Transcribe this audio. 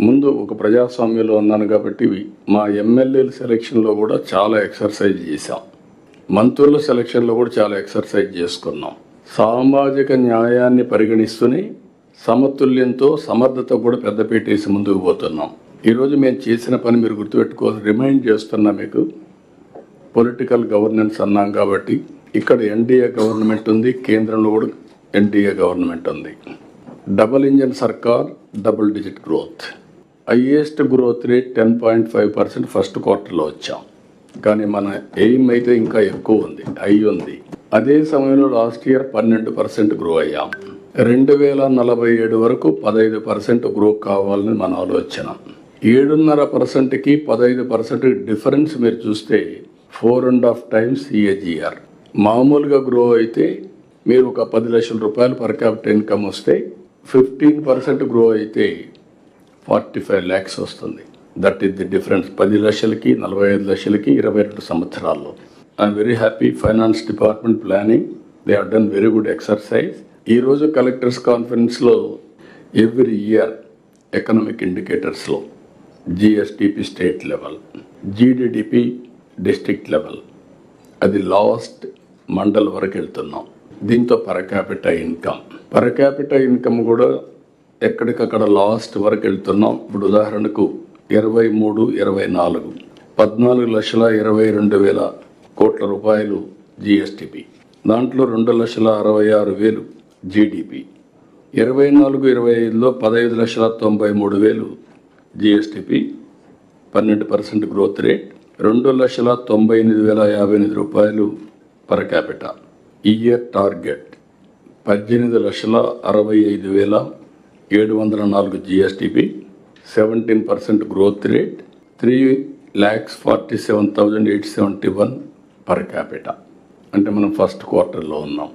ముందు ఒక ప్రజాస్వామ్యంలో ఉన్నాను కాబట్టి మా ఎమ్మెల్యేల సెలక్షన్లో కూడా చాలా ఎక్సర్సైజ్ చేశాం. మంత్రుల సెలక్షన్లో కూడా చాలా ఎక్సర్సైజ్ చేసుకున్నాం. సామాజిక న్యాయాన్ని పరిగణిస్తూనే సమతుల్యంతో సమర్థత కూడా పెద్దపేటేసి ముందుకు పోతున్నాం. ఈరోజు మేము చేసిన పని మీరు గుర్తుపెట్టుకోవాలి రిమైండ్ చేస్తున్నా మీకు. పొలిటికల్ గవర్నెన్స్ అన్నాం కాబట్టి ఇక్కడ ఎన్డీఏ గవర్నమెంట్ ఉంది కేంద్రంలో కూడా ఎన్డీఏ గవర్నమెంట్ ఉంది. డబుల్ ఇంజన్ సర్కార్ double digit growth. Highest growth rate ten point five percent first క్వార్టర్లో వచ్చాం. కానీ మన ఎయిమ్ అయితే ఇంకా ఎక్కువ ఉంది హై ఉంది. అదే సమయంలో లాస్ట్ ఇయర్ పన్నెండు పర్సెంట్ గ్రో అయ్యాం. రెండు వేల నలభై ఏడు వరకు పదహైదు పర్సెంట్ గ్రో కావాలని మన ఆలోచన. ఏడున్నర పర్సెంట్కి పదహైదు పర్సెంట్ డిఫరెన్స్ మీరు చూస్తే four and half times EAGR మామూలుగా గ్రో అయితే మీరు ఒక పది లక్షల రూపాయలు పర్ క్యాపిటల్ ఇన్కమ్ వస్తే ఫిఫ్టీన్ పర్సెంట్ గ్రో అయితే ఫార్టీ ఫైవ్ ల్యాక్స్ వస్తుంది. దట్ ఈస్ ది డిఫరెన్స్ పది లక్షలకి నలభై ఐదు లక్షలకి ఇరవై రెండు సంవత్సరాల్లో. I'm very happy finance department planning they have done very good exercise ఈరోజు కలెక్టర్స్ కాన్ఫరెన్స్లో every year economic ఇండికేటర్స్లో GSTP state level GDDP district level అది లాస్ట్ మండల్ వరకు వెళ్తున్నాం. దీంతో పరకాపిట ఇన్కమ్ పరకాపిట ఇన్కమ్ కూడా ఎక్కడికక్కడ లాస్ట్ వరకు వెళ్తున్నాం. ఇప్పుడు ఉదాహరణకు ఇరవై మూడు ఇరవై నాలుగు. పద్నాలుగు లక్షల ఇరవై రెండు వేల కోట్ల రూపాయలు జిఎస్టిపి. దాంట్లో రెండు లక్షల అరవై ఆరు వేలు జీడిపి. ఇరవై నాలుగు ఇరవై ఐదులో పదహైదు లక్షల తొంభై మూడు వేలు జిఎస్టిపి. పన్నెండు పర్సెంట్ గ్రోత్ రేట్. రెండు లక్షల తొంభై ఎనిమిది వేల యాభై ఎనిమిది రూపాయలు పర్ క్యాపిట. ఇయర్ టార్గెట్ పద్దెనిమిది లక్షల అరవై ఐదు వేల ఏడు వందల నాలుగు GSTP seventeen percent growth rate three lakhs forty seven thousand eight seventy one per capita. అంటే మనం ఫస్ట్ క్వార్టర్లో ఉన్నాం.